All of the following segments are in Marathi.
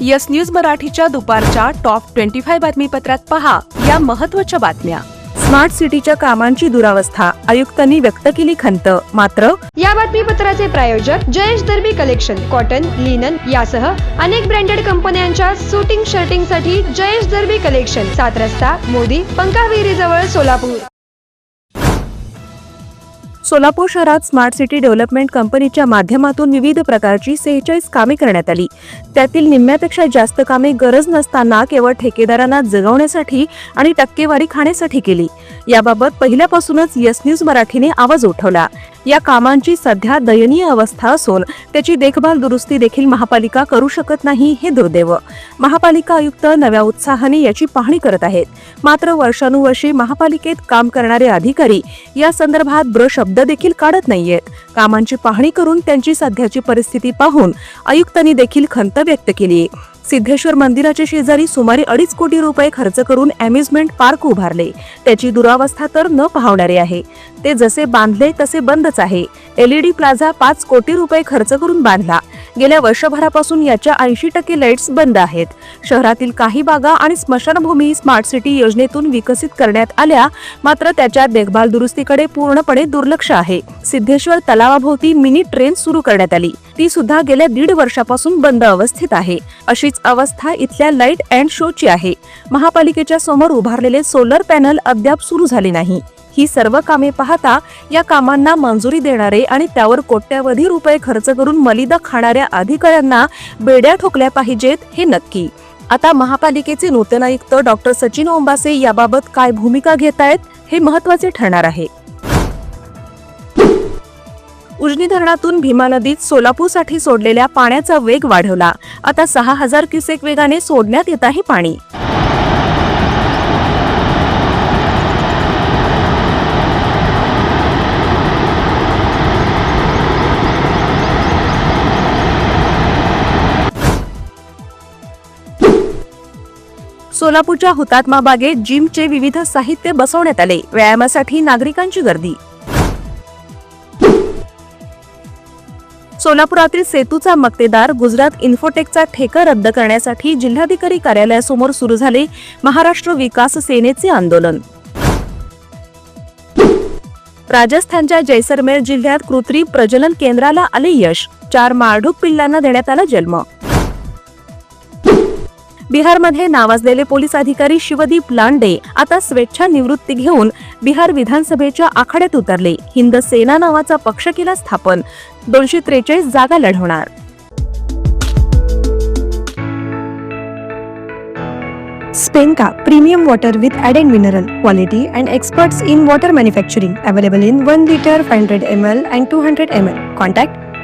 यस न्यूज मराठीच्या दुपारच्या टॉप ट्वेंटी फाय बातमीपत्रात पहा या महत्त्वाच्या बातम्या. स्मार्ट सिटीच्या कामांची दुरावस्था आयुक्तांनी व्यक्त केली खंत. मात्र या बातमीपत्राचे प्रायोजक Jayesh Darbi collection cotton linen यासह अनेक ब्रँडेड कंपन्यांच्या शूटिंग शर्टिंगसाठी जयेश दर्बी कलेक्शन सात रस्ता मोदी पंकाविरी जवळ सोलापूर. सोलापूर शहरात स्मार्ट सिटी डेव्हलपमेंट कंपनीच्या माध्यमातून विविध प्रकारची सेहेचाळीस कामे करण्यात आली. त्यातील निम्म्यापेक्षा जास्त कामे गरज नसताना केवळ ठेकेदारांना जगवण्यासाठी आणि टक्केवारी खाण्यासाठी केली. याबाबत पहिल्यापासूनच यस न्यूज मराठीने आवाज उठवला. या कामांची सध्या दयनीय अवस्था असून त्याची देखभाल दुरुस्ती देखील महापालिका करू शकत नाही हे दुर्दैव. महापालिका आयुक्त नव्या उत्साहाने याची पाहणी करत आहेत. मात्र वर्षानुवर्षे महापालिकेत काम करणारे अधिकारी या संदर्भात ब्र शब्द देखील काढत नाहीयेत. कामांची पाहणी करून त्यांची सध्याची परिस्थिती पाहून आयुक्तांनी देखील खंत व्यक्त केली. सिद्धेश्वर मंदिराच्या शेजारी सुमारे अडीच कोटी रुपये खर्च करून अम्युजमेंट पार्क उभारले. त्याची दुरावस्था तर न पाहणारे आहे. ते जसे बांधले तसे बंदच आहे. एलईडी प्लाझा पाच कोटी रुपये खर्च करून बांधला. गेल्या वर्षभरापासून याच्या ऐंशी टक्के लाईट्स बंद आहेत. शहरातील काही बागा आणि स्मशानभूमी स्मार्ट सिटी योजनेतून विकसित करण्यात आल्या मात्र त्याच्या देखभाल दुरुस्तीकडे पूर्णपणे दुर्लक्ष आहे. सिद्धेश्वर तलावाभोवती मिनी ट्रेन सुरू करण्यात आली. ती सुद्धा गेल्या दीड वर्षापासून बंद अवस्थेत आहे. अशीच अवस्था इथल्या लाइट अँड शोची आहे. महापालिकेच्या समोर उभारलेले सोलर पॅनल अद्याप सुरू झाले नाही. ही सर्व कामे पाहता या कामांना मंजुरी देणारे आणि त्यावर कोट्यावधी रुपये खर्च करून मलिदा खाणाऱ्या अधिकाऱ्यांना बेड्या ठोकल्या पाहिजेत हे नक्की. आता महापालिकेचे नूतन आयुक्त डॉक्टर सचिन ओंबासे याबाबत काय भूमिका घेत आहेत हे महत्त्वाचे ठरणार आहे. उजनी धरणातून भीमा नदीत सोलापूरसाठी सोडलेल्या पाण्याचा वेग वाढवला. आता सहा हजार क्युसेक वेगाने सोडण्यात येत आहे पाणी. सोलापूरच्या हुतात्मा बागेत जिमचे विविध साहित्य बसवण्यात आले. व्यायामासाठी नागरिकांची गर्दी. सोलापुरातील सेतूचा मक्तेदार गुजरात इन्फोटेकचा ठेका रद्द करण्यासाठी जिल्हाधिकारी कार्यालयासमोर सुरू झाले महाराष्ट्र विकास सेनेचे आंदोलन. राजस्थानच्या जैसलमेर जिल्ह्यात कृत्रिम प्रजनन केंद्राला आले यश. चार माळढूक पिल्लांना देण्यात आला जन्म. बिहारमध्ये नावाजलेले पोलीस अधिकारी शिवदीप लांडे आता स्वेच्छा निवृत्ती घेऊन बिहार विधानसभेच्या आखाड्यात उतरले. हिंद सेना नावाचा पक्ष केला स्थापन. दोनशे त्रेचाळीस जागा लढवणार. स्पेनका premium water with ad added mineral quality and experts in water manufacturing available in one litre five hundred M L and two hundred M L. Contact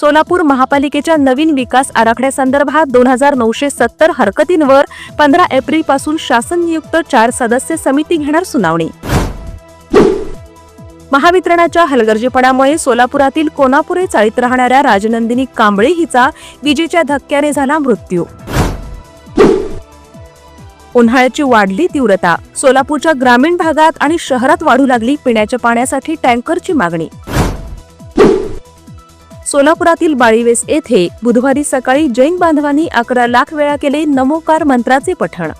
Solapur महापालिकेच्या नवीन विकास आराखड्यासंदर्भात दोन हजार नऊशे सत्तर हरकतींवर पंधरा एप्रिलपासून शासन नियुक्त चार सदस्य समिती घेणार सुनावणी. महावितरणाच्या हलगर्जीपणामुळे सोलापुरातील कोनापुरे चाळीत राहणाऱ्या राजनंदिनी कांबळे हिचा विजेच्या धक्क्याने झाला मृत्यू. उन्हाळ्याची वाढली तीव्रता सोलापूरच्या ग्रामीण भागात आणि शहरात वाढू लागली पिण्याच्या पाण्यासाठी टँकरची मागणी. सोलापुरातील बाळीवेस येथे बुधवारी सकाळी जैन बांधवांनी अकरा लाख वेळा केले नमोकार मंत्राचे पठण.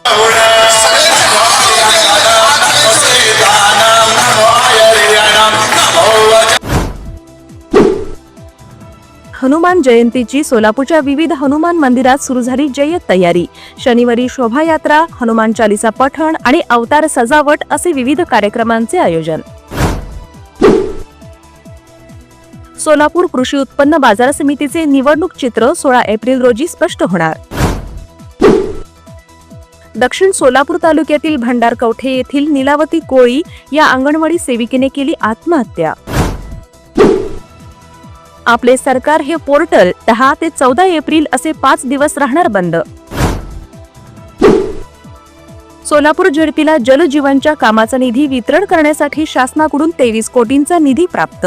हनुमान जयंतीची सोलापूरच्या विविध हनुमान मंदिरात सुरू झाली जय्यत तयारी. शनिवारी शोभायात्रा हनुमान चालिसा पठण आणि अवतार सजावट असे विविध कार्यक्रमांचे आयोजन. सोलापूर कृषी उत्पन्न बाजार समितीचे निवडणूक चित्र सोळा एप्रिल रोजी स्पष्ट होणार. दक्षिण सोलापूर तालुक्यातील भंडारकवठे येथील निलावती कोळी या अंगणवाडी सेविकेने केली आत्महत्या. आपले सरकार हे पोर्टल दहा ते चौदा एप्रिल असे पाच दिवस राहणार बंद. सोलापूर झडपीला जलजीवनच्या कामाचा निधी वितरण करण्यासाठी शासनाकडून तेवीस कोटींचा निधी प्राप्त.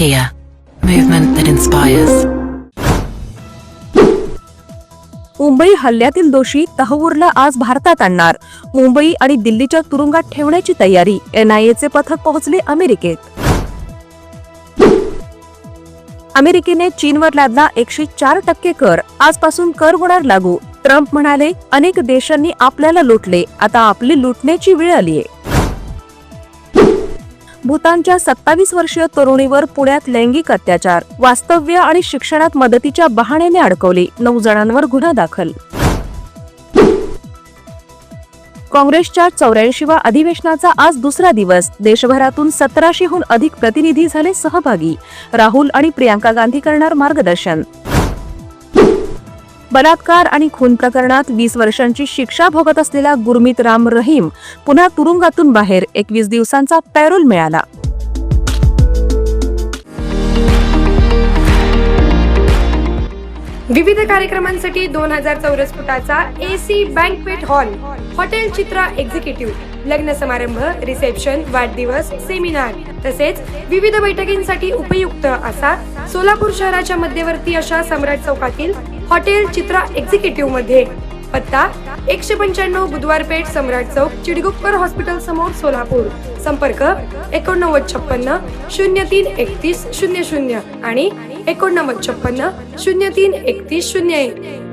Kia, movement that inspires. Mumbai हल्ल्यातील दोषी तहवूरला आज भारतात आणणार. मुंबई आणि दिल्लीच्या तुरुंगात ठेवण्याची तयारी. एनआयएचे पथक पोहोचले अमेरिकेत. अमेरिकेने चीनवर लादला एकशे चार टक्के कर. आजपासून कर होणार लागू. ट्रम्प म्हणाले अनेक देशांनी आपल्याला लुटले. आता आपली लुटण्याची वेळ आलीये. भूतानच्या सत्तावीस वर्षीय तरुणीवर पुण्यात लैंगिक अत्याचार वास्तव्य आणि शिक्षणात मदतीच्या बहाण्याने अडकवले. नऊ जणांवर गुन्हा दाखल. काँग्रेसच्या चौऱ्याऐंशीवा अधिवेशनाचा आज दुसरा दिवस. देशभरातून सतराशेहून अधिक प्रतिनिधी झाले सहभागी. राहुल आणि प्रियांका गांधी करणार मार्गदर्शन. बलात्कार आणि खून प्रकरणात वीस वर्षांची शिक्षा भोगत असलेला गुरमीत राम रहीम पुन्हा तुरुंगातून बाहेर एकवीस दिवसांचा पॅरोल मिळाला. विविध कार्यक्रमांसाठी दोन हजार चौरस फुटाचा AC banquet hall hotel Chitra executive लग्न समारंभ रिसेप्शन वाढदिवस सेमिनार तसेच विविध बैठकींसाठी उपयुक्त असा सोलापूर शहराच्या मध्यवर्ती अशा सम्राट चौकातील हॉटेल चित्रा एक्झिक्युटिव्हमध्ये. पत्ता एकशे पंच्याण्णव बुधवार पेठ सम्राट चौक चिडगुप्पर हॉस्पिटल समोर सोलापूर. संपर्क एकोणनव्वद छप्पन्न शून्य तीन एकतीस शून्य शून्य आणि एकोणनव्वद छप्पन्न शून्य तीन एकतीस शून्य एक.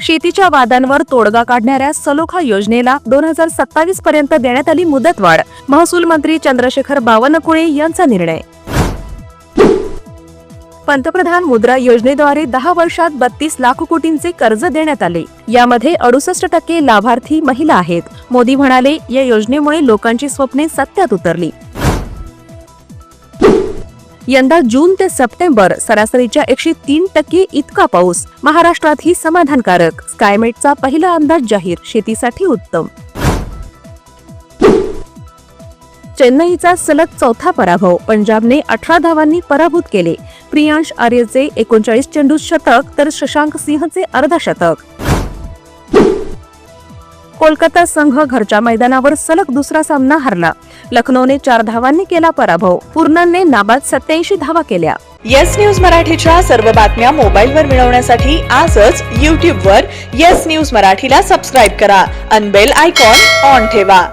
शेतीच्या वादांवर तोडगा काढणाऱ्या सलोखा योजनेला दोन हजार सत्तावीस पर्यंत देण्यात आली मुदतवाढ. महसूल मंत्री चंद्रशेखर बावनकुळे यांचा निर्णय. पंतप्रधान मुद्रा योजनेद्वारे दहा वर्षात बत्तीस लाख कोटींचे कर्ज देण्यात आले. यामध्ये अडुसष्ट टक्के लाभार्थी महिला आहेत. मोदी म्हणाले या योजनेमुळे लोकांची स्वप्ने सत्यात उतरली. यंदा जून ते सप्टेंबर सरासरीच्या एकशे तीन टक्के इतका पाऊस. महाराष्ट्रातही समाधानकारक. स्कायमेटचा पहिला अंदाज जाहीर. शेतीसाठी उत्तम. चेन्नईचा सलग चौथा पराभव. पंजाबने अठरा धावांनी पराभूत केले. प्रियांश आर्यचे एकोणचाळीस चेंडू शतक तर शशांक सिंहचे अर्धशतक कोलकाता संघ घरच्या मैदानावर सलग दुसरा सामना हरला. लखनौने चार धावांनी केला पराभव. पूर्णने नाबाद सत्याऐंशी धावा केल्या. येस न्यूज मराठीच्या सर्व बातम्या मोबाईलवर मिळवण्यासाठी आजच यूट्यूबवर येस न्यूज मराठीला सबस्क्राईब करा. अनबेल आयकॉन ऑन ठेवा.